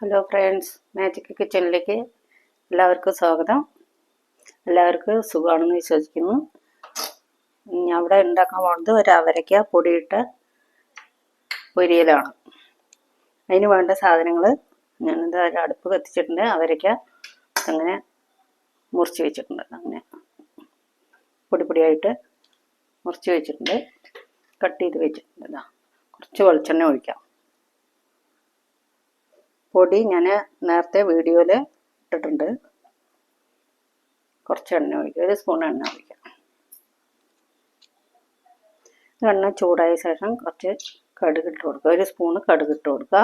Hello friends magic കിച്ചണിലേക്ക് എല്ലാവർക്കും സ്വാഗതം. എല്ലാവർക്കും സുഖമാണെന്ന് വിശ്വസിക്കുന്നു. ഞാൻ ഇവിടെ ഉണ്ടാക്കാൻ പോകുന്നത് ഒരു അവരയ്ക്ക പൊടിയിട്ട പൊരിയലാണ്. അതിന് വേണ്ട സാധനങ്ങൾ ഞാനിത് ഒരു അടുപ്പ് കത്തിച്ചിട്ടുണ്ട്. അവരയ്ക്ക അങ്ങനെ മുറിച്ച് വെച്ചിട്ടുണ്ട്. അങ്ങനെ പൊടി പൊടിയായിട്ട് മുറിച്ച് വെച്ചിട്ടുണ്ട്. കട്ട് ചെയ്ത് വെച്ചിട്ടുണ്ട്. കുറച്ച് വെളിച്ചെണ്ണ ഒഴിക്കാം. പൊടി ഞാൻ നേരത്തെ വീഡിയോയിൽ ഇട്ടിട്ടുണ്ട്. കുറച്ച് എണ്ണ ഒഴിക്കുക. ഒരു സ്പൂൺ എണ്ണ ഒഴിക്കാം എണ്ണ ചൂടായ ശേഷം കുറച്ച് കടുക് ഇട്ട് കൊടുക്കുക. ഒരു സ്പൂണ് കടുക് ഇട്ട് കൊടുക്കുക.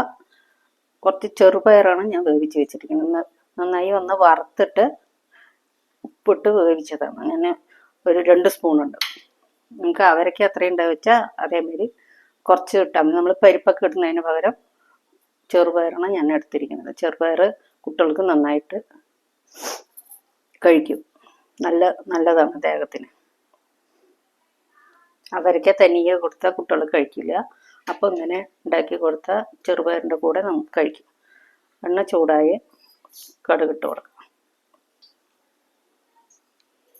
കുറച്ച് ചെറുപയറാണ് ഞാൻ വേവിച്ച് വെച്ചിരിക്കുന്നത്. നന്നായി ഒന്ന് വറുത്തിട്ട് ഉപ്പിട്ട് വേവിച്ചതാണ്. അങ്ങനെ ഒരു രണ്ട് സ്പൂണുണ്ട് നിങ്ങൾക്ക് അവരൊക്കെ അത്രയും ഉണ്ടാവുക വെച്ചാൽ അതേമാതിരി കുറച്ച് ഇട്ടാൽ നമ്മൾ പരിപ്പൊക്കെ ഇടുന്നതിന് പകരം ചെറുപയറാണ് ഞാൻ എടുത്തിരിക്കുന്നത്. ചെറുപയർ കുട്ടികൾക്ക് നന്നായിട്ട് കഴിക്കും. നല്ല നല്ലതാണ് ദേഹത്തിന്. അവർക്ക് തനിയെ കൊടുത്താൽ കുട്ടികൾ കഴിക്കില്ല. അപ്പോൾ ഇങ്ങനെ ഉണ്ടാക്കി കൊടുത്താൽ ചെറുപയറിന്റെ കൂടെ നമുക്ക് കഴിക്കും. എണ്ണ ചൂടായി കടുകിട്ട് കൊടുക്കാം.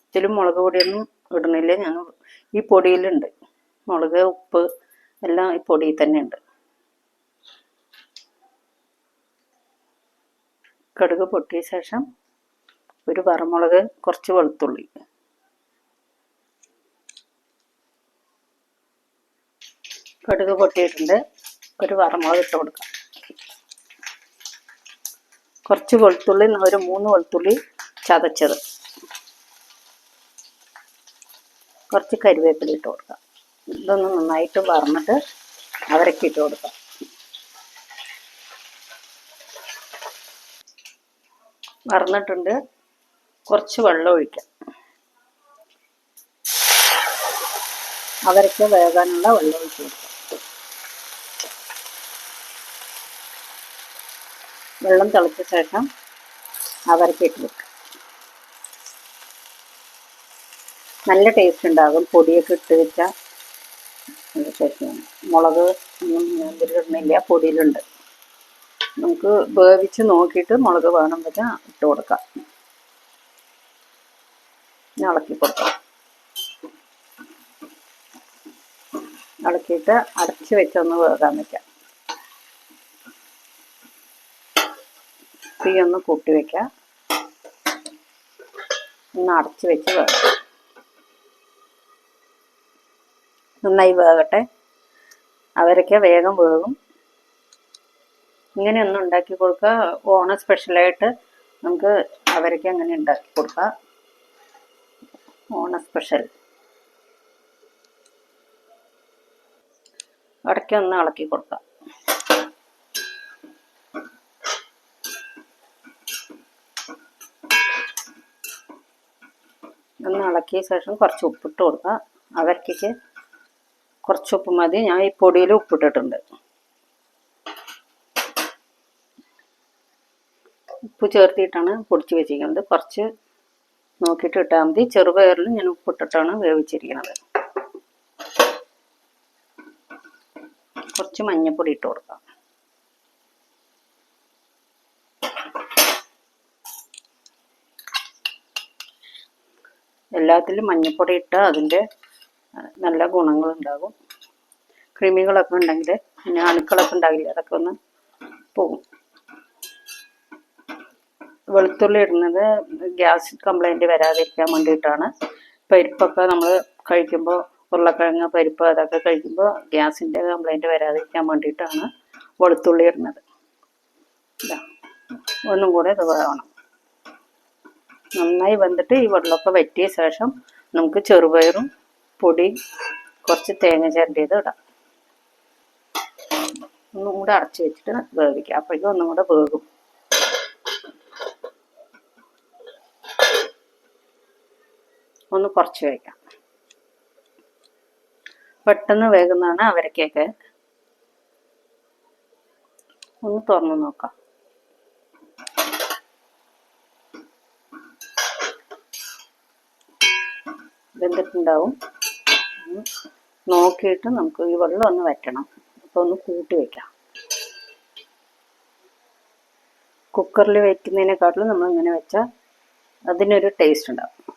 ഇതിൽ മുളക് പൊടിയൊന്നും ഇടുന്നില്ല. ഞാൻ ഈ പൊടിയിലുണ്ട്. മുളക് ഉപ്പ് എല്ലാം ഈ പൊടിയിൽ തന്നെ ഉണ്ട്. കടുക് പൊട്ടിയ ശേഷം ഒരു വറമുളക് കുറച്ച് വെളുത്തുള്ളി. കടുക് പൊട്ടിയിട്ടുണ്ട്. ഒരു വറമുളക് ഇട്ട് കൊടുക്കാം. കുറച്ച് വെളുത്തുള്ളി ഒരു മൂന്ന് വെളുത്തുള്ളി ചതച്ചത്. കുറച്ച് കരിവേപ്പില ഇട്ട് കൊടുക്കാം. ഇതൊന്ന് നന്നായിട്ട് വറന്നിട്ട് അവരക്കിട്ട് കൊടുക്കാം. വറന്നിട്ടുണ്ട് കുറച്ച് വെള്ളം ഒഴിക്കാം. അവരൊക്കെ വേകാനുള്ള വെള്ളം ഒഴിച്ച് കൊടുക്കാം. വെള്ളം തിളച്ച ശേഷം അവരൊക്കെ ഇട്ട് വെക്കാം നല്ല ടേസ്റ്റ് ഉണ്ടാകും. പൊടിയൊക്കെ ഇട്ട് വെച്ചാൽ മുളക് ഒന്നും ഇല്ല പൊടിയിലുണ്ട്. നമുക്ക് വേവിച്ച് നോക്കിയിട്ട് മുളക് വേണം വെച്ചാൽ ഇട്ട് കൊടുക്കാം. ഇളക്കി കൊടുക്കാം. ഇളക്കിയിട്ട് അടച്ച് വെച്ചൊന്ന് വേകാൻ വെക്കാം. തീ ഒന്ന് കൂട്ടി വെക്കാം. ഒന്ന് അടച്ച് വെച്ച് വേകാം. നന്നായി വേകട്ടെ. അവരൊക്കെ വേഗം വേകും. ഇങ്ങനെ ഒന്ന് ഉണ്ടാക്കി കൊടുക്കുക. ഓണ സ്പെഷ്യലായിട്ട് നമുക്ക് അവരൊക്കെ അങ്ങനെ ഉണ്ടാക്കി കൊടുക്കാം ഓണ സ്പെഷ്യൽ ഇടയ്ക്ക് ഒന്ന് ഇളക്കി കൊടുക്കാം ഒന്ന് ഇളക്കിയ ശേഷം കുറച്ച് ഉപ്പിട്ട് കൊടുക്കുക. അവർക്കൊക്കെ കുറച്ച് ഉപ്പ് മതി. ഞാൻ ഈ പൊടിയിൽ ഉപ്പിട്ടിട്ടുണ്ട്. ഉപ്പ് ചേർത്തിട്ടാണ് പൊടിച്ച് വെച്ചിരിക്കുന്നത്. കുറച്ച് നോക്കിയിട്ട് ഇട്ടാൽ മതി. ചെറുപയറിൽ ഞാൻ ഉപ്പിട്ടിട്ടാണ് വേവിച്ചിരിക്കുന്നത്. കുറച്ച് മഞ്ഞൾപ്പൊടി ഇട്ട് കൊടുക്കാം. എല്ലാത്തിലും മഞ്ഞൾപ്പൊടി ഇട്ടാൽ അതിന്റെ നല്ല ഗുണങ്ങളുണ്ടാകും. കൃമികളൊക്കെ ഉണ്ടെങ്കിൽ പിന്നെ അണുക്കളൊക്കെ ഉണ്ടാകില്ല അതൊക്കെ ഒന്ന് പോകും. വെളുത്തുള്ളി ഇടുന്നത് ഗ്യാസ് കംപ്ലൈന്റ് വരാതിരിക്കാൻ വേണ്ടിയിട്ടാണ്. പരിപ്പൊക്കെ നമ്മൾ കഴിക്കുമ്പോൾ ഉരുളക്കിഴങ്ങ് പരിപ്പ് അതൊക്കെ കഴിക്കുമ്പോൾ ഗ്യാസിന്റെ കംപ്ലൈന്റ് വരാതിരിക്കാൻ വേണ്ടിയിട്ടാണ് വെളുത്തുള്ളി ഇടുന്നത്. ഒന്നും കൂടെ ഇത് വേണം. നന്നായി വെന്തിട്ട് ഈ വെള്ളമൊക്കെ വറ്റിയ ശേഷം നമുക്ക് ചെറുപയറും പൊടി കുറച്ച് തേങ്ങ ചിരണ്ടിയത് ഇടാം. ഒന്നും കൂടെ അടച്ചു വെച്ചിട്ട് വേവിക്കാം. അപ്പോഴേക്കും ഒന്നും കൂടെ വേകും. ഒന്ന് കുറച്ച് വയ്ക്കാം. പെട്ടെന്ന് വേകുന്നതാണ് അവരക്കൊക്കെ ഒന്ന് തുറന്നു നോക്കാം. വെന്തിട്ടുണ്ടാവും. നോക്കിയിട്ട് നമുക്ക് ഈ വെള്ളം ഒന്ന് വറ്റണം. അപ്പോൾ ഒന്ന് കൂട്ടി വെക്കാം കുക്കറിൽ വയ്ക്കുന്നതിനെക്കാട്ടിലും നമ്മൾ ഇങ്ങനെ വെച്ചാൽ അതിനൊരു ടേസ്റ്റ് ഉണ്ടാവും.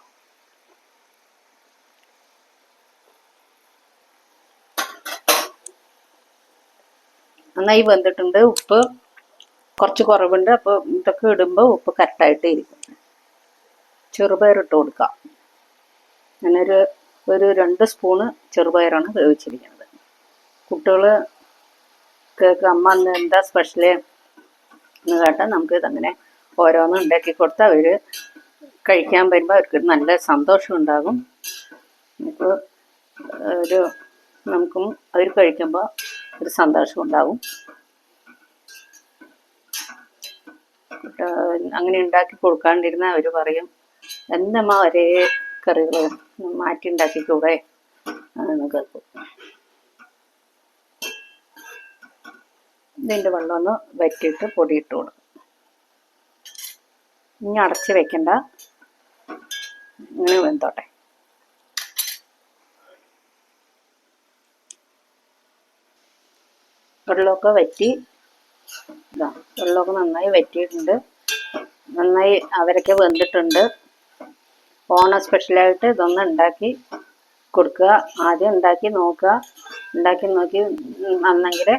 നന്നായി വെന്തിട്ടുണ്ട്. ഉപ്പ് കുറച്ച് കുറവുണ്ട്. അപ്പോൾ ഇതൊക്കെ ഇടുമ്പോൾ ഉപ്പ് കറക്റ്റായിട്ട് ഇരിക്കും. ചെറുപയർ ഇട്ട് കൊടുക്കാം. ഞാനൊരു ഒരു രണ്ട് സ്പൂണ് ചെറുപയറാണ് വേവിച്ചിരിക്കുന്നത്. കുട്ടികൾ കേക്ക് അമ്മ അന്ന് എന്താ സ്പെഷ്യൽ എന്ന് കേട്ടാൽ നമുക്ക് ഇതങ്ങനെ ഓരോന്നും ഉണ്ടാക്കി കൊടുത്താൽ അവർ കഴിക്കാൻ വരുമ്പോൾ അവർക്ക് നല്ല സന്തോഷം ഉണ്ടാകും. ഇപ്പോൾ ഒരു നമുക്കും അവർ കഴിക്കുമ്പോൾ ഒരു സന്തോഷം ഉണ്ടാവും അങ്ങനെ ഉണ്ടാക്കി കൊടുക്കാണ്ടിരുന്ന അവർ പറയും എന്നമ്മ ഒരേ കറികൾ മാറ്റി ഉണ്ടാക്കിക്കൂടെ? എന്ന് കേൾക്കും. ഇതിന്റെ വെള്ളം ഒന്ന് വറ്റിയിട്ട് പൊടിയിട്ട് കൊടുക്കും. ഇനി അടച്ച് വെക്കണ്ട. ഇങ്ങനെ വെന്തോട്ടെ. വെള്ളമൊക്കെ വറ്റി. ഇതാ വെള്ളമൊക്കെ നന്നായി വറ്റിയിട്ടുണ്ട്. നന്നായി അവരൊക്കെ വെന്തിട്ടുണ്ട്. ഓണ സ്പെഷ്യലായിട്ട് ഇതൊന്ന് ഉണ്ടാക്കി കൊടുക്കുക. ആദ്യം ഉണ്ടാക്കി നോക്കുക. ഉണ്ടാക്കി നോക്കി നന്നെങ്കിൽ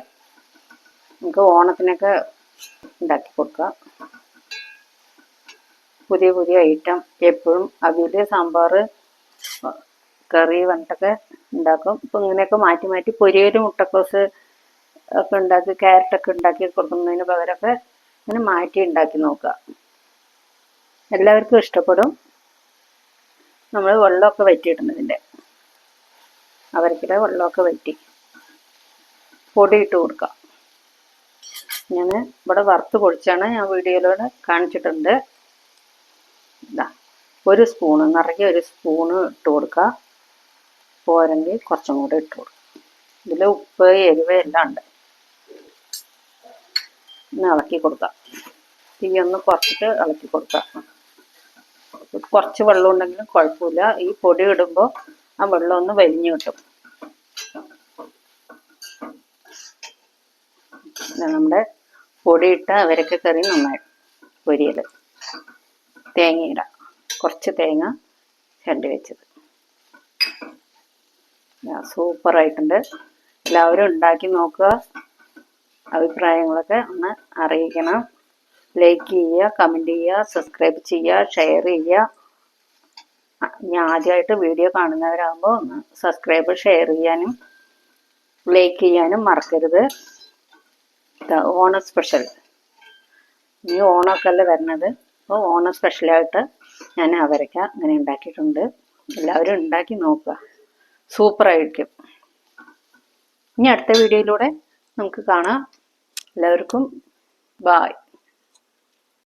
നമുക്ക് ഓണത്തിനൊക്കെ ഉണ്ടാക്കി കൊടുക്കുക. പുതിയ പുതിയ ഐറ്റം എപ്പോഴും അവിയൽ സാമ്പാർ കറി വന്നിട്ടൊക്കെ ഉണ്ടാക്കും. ഇപ്പം ഇങ്ങനെയൊക്കെ മാറ്റി മാറ്റി പൊരിയൊരു മുട്ടക്കോസ് ഒക്കെ ഉണ്ടാക്കി ക്യാരറ്റൊക്കെ ഉണ്ടാക്കി കൊടുക്കുന്നതിന് പകരമൊക്കെ ഇങ്ങനെ മാറ്റി ഉണ്ടാക്കി നോക്കുക. എല്ലാവർക്കും ഇഷ്ടപ്പെടും. നമ്മൾ വെള്ളമൊക്കെ വറ്റിയിടുന്നതിന്റെ. അവർക്കിടെ വെള്ളമൊക്കെ വറ്റി പൊടി ഇട്ട് കൊടുക്കാം ഞാൻ ഇവിടെ വറുത്ത് പൊടിച്ചാണ് ഞാൻ വീഡിയോയിലൂടെ കാണിച്ചിട്ടുണ്ട്. ഇതാ ഒരു സ്പൂണ് നിറയെ ഒരു സ്പൂണ് ഇട്ട് കൊടുക്കുക. പോരെങ്കിൽ കുറച്ചും കൂടെ ഇട്ട് കൊടുക്കുക. ഇതിൽ ഉപ്പ് എരിവ് എല്ലാം ഉണ്ട്. ഒന്ന് ഇളക്കി കൊടുക്കാം. തീ ഒന്ന് കുറച്ചിട്ട് ഇളക്കി കൊടുക്കാം. കുറച്ച് വെള്ളം ഉണ്ടെങ്കിലും കുഴപ്പമില്ല. ഈ പൊടി ഇടുമ്പോൾ ആ വെള്ളം ഒന്ന് വലിഞ്ഞു കിട്ടും. നമ്മുടെ പൊടിയിട്ട അവരക്ക കറി നന്നായി പൊരിയൽ തേങ്ങയിടാം. കുറച്ച് തേങ്ങ ചണ്ടി വെച്ചത്. സൂപ്പറായിട്ടുണ്ട്. എല്ലാവരും ഉണ്ടാക്കി നോക്കുക. അഭിപ്രായങ്ങളൊക്കെ ഒന്ന് അറിയിക്കണം. ലൈക്ക് ചെയ്യുക കമന്റ് ചെയ്യുക സബ്സ്ക്രൈബ് ചെയ്യുക ഷെയർ ചെയ്യുക. ഞാൻ ആദ്യമായിട്ട് വീഡിയോ കാണുന്നവരാകുമ്പോൾ ഒന്ന് സബ്സ്ക്രൈബ് ഷെയർ ചെയ്യാനും ലൈക്ക് ചെയ്യാനും മറക്കരുത്. ഓണം സ്പെഷ്യൽ ഇനി ഓണമൊക്കെ അല്ലേ വരുന്നത്. അപ്പോൾ ഓണം സ്പെഷ്യലായിട്ട് ഞാൻ അവരക്ക അങ്ങനെ ഉണ്ടാക്കിയിട്ടുണ്ട്. എല്ലാവരും ഉണ്ടാക്കി നോക്കുക. സൂപ്പറായിരിക്കും ഇനി അടുത്ത വീഡിയോയിലൂടെ നമുക്ക് കാണാം. എല്ലാവർക്കും Bye.